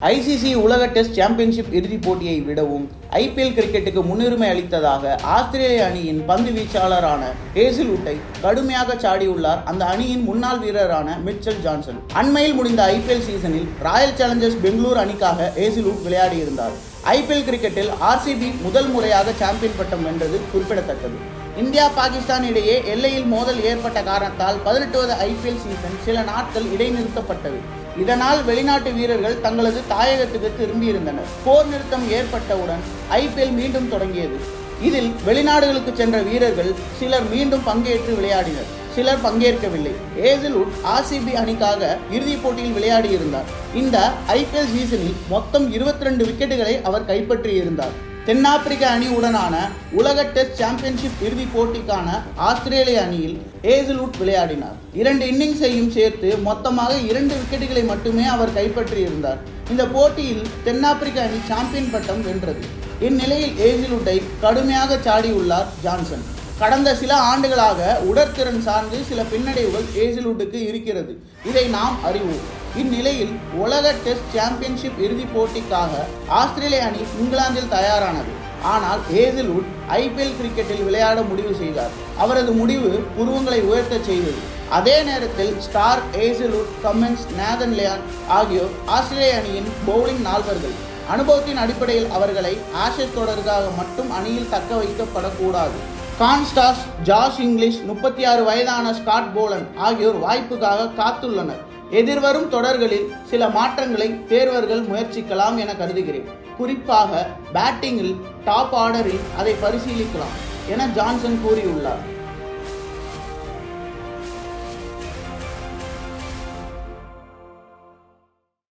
ICC உலக test championship இறுதிப் போட்டியை விடவும் ஐபிஎல் கிரிக்கெட்டுக்கு முன்னுரிமை அளித்ததாக ஆஸ்திரேலிய அணியின் பந்து வீச்சாளரான ஹேசில்வுட்டை கடுமையாக சாடியுள்ளார். அந்த அணியின் முன்னாள் வீரரான மிச்சல் ஜான்சன். அண்மையில் முடிந்த ஐபிஎல் சீசனில் ராயல் சேலஞ்சர்ஸ் பெங்களூர் அணிக்காக ஹேசில்வுட் விளையாடியிருந்தார். ஐபிஎல் கிரிக்கெட்டில் ஆர்சிபி முதல் முறையாக சாம்பியன் பட்டம் வென்றது குறிப்பிடத்தக்கது. இந்தியா பாகிஸ்தான் இடையே எல்லையில் மோதல் ஏற்பட்ட காரணத்தால் பதினெட்டுவது ஐபிஎல் சீசன் சில நாட்கள் இடைநிறுத்தப்பட்டது. இதனால் வெளிநாட்டு வீரர்கள் தங்களது தாயகத்துக்கு திரும்பியிருந்தனர். போர் நிறுத்தம் ஏற்பட்டவுடன் ஐபிஎல் மீண்டும் தொடங்கியது. இதில் வெளிநாடுகளுக்கு சென்ற வீரர்கள் சிலர் மீண்டும் பங்கேற்று விளையாடினர். சிலர் பங்கேற்கவில்லை. ஏசில்வுட் ஆர்சிபி அணிக்காக இறுதிப் போட்டியில் விளையாடியிருந்தார். இந்த ஐபிஎல் சீசனில் மொத்தம் 22 விக்கெட்டுகளை அவர் கைப்பற்றியிருந்தார். தென்னாப்பிரிக்க அணியுடனான உலக டெஸ்ட் சாம்பியன்ஷிப் இறுதிப் போட்டிக்கான ஆஸ்திரேலிய அணியில் ஏசில்வுட் விளையாடினார். இரண்டு இன்னிங்ஸையும் சேர்த்து மொத்தமாக இரண்டு விக்கெட்டுகளை மட்டுமே அவர் கைப்பற்றியிருந்தார். இந்த போட்டியில் தென்னாப்பிரிக்க அணி சாம்பியன் பட்டம் வென்றது. இந்நிலையில் ஏசில்வுட்டை கடுமையாக சாடியுள்ளார் ஜான்சன். கடந்த சில ஆண்டுகளாக உடற்திறன் சார்ந்து சில பின்னடைவுகள் ஏசில்வுட்டுக்கு இருக்கிறது. இதை நாம் அறிவோம். இந்நிலையில் உலக டெஸ்ட் சாம்பியன்ஷிப் இறுதிப் போட்டிக்காக ஆஸ்திரேலிய அணி இங்கிலாந்தில் தயாரானது. ஆனால் ஏசில்வுட் ஐபிஎல் கிரிக்கெட்டில் விளையாட முடிவு செய்தார். அவரது முடிவு புருவங்களை உயர்த்தச் செய்தது. அதே நேரத்தில் star Hazlewood Cummins Nathan Lyon ஆகியோர் ஆஸ்திரேலிய அணியின் பவுலிங் நால்வர்கள். அனுபவத்தின் அடிப்படையில் அவர்களை ஆஷஸ் தொடருக்காக மட்டும் அணியில் தக்க வைக்கப்படக்கூடாது. கான்ஸ்டாஸ் ஜாஸ் இங்கிலீஷ் முப்பத்தி ஆறு வயதான ஸ்காட் போலன் ஆகியோர் வாய்ப்புக்காக காத்துள்ளனர். எதிர்வரும் தொடர்களில் சில மாற்றங்களை தேர்வர்கள் முயற்சிக்கலாம் என கருதுகிறேன். குறிப்பாக பேட்டிங்கில் டாப் ஆர்டரில் அதை பரிசீலிக்கலாம் என ஜான்சன் கூறியுள்ளார்.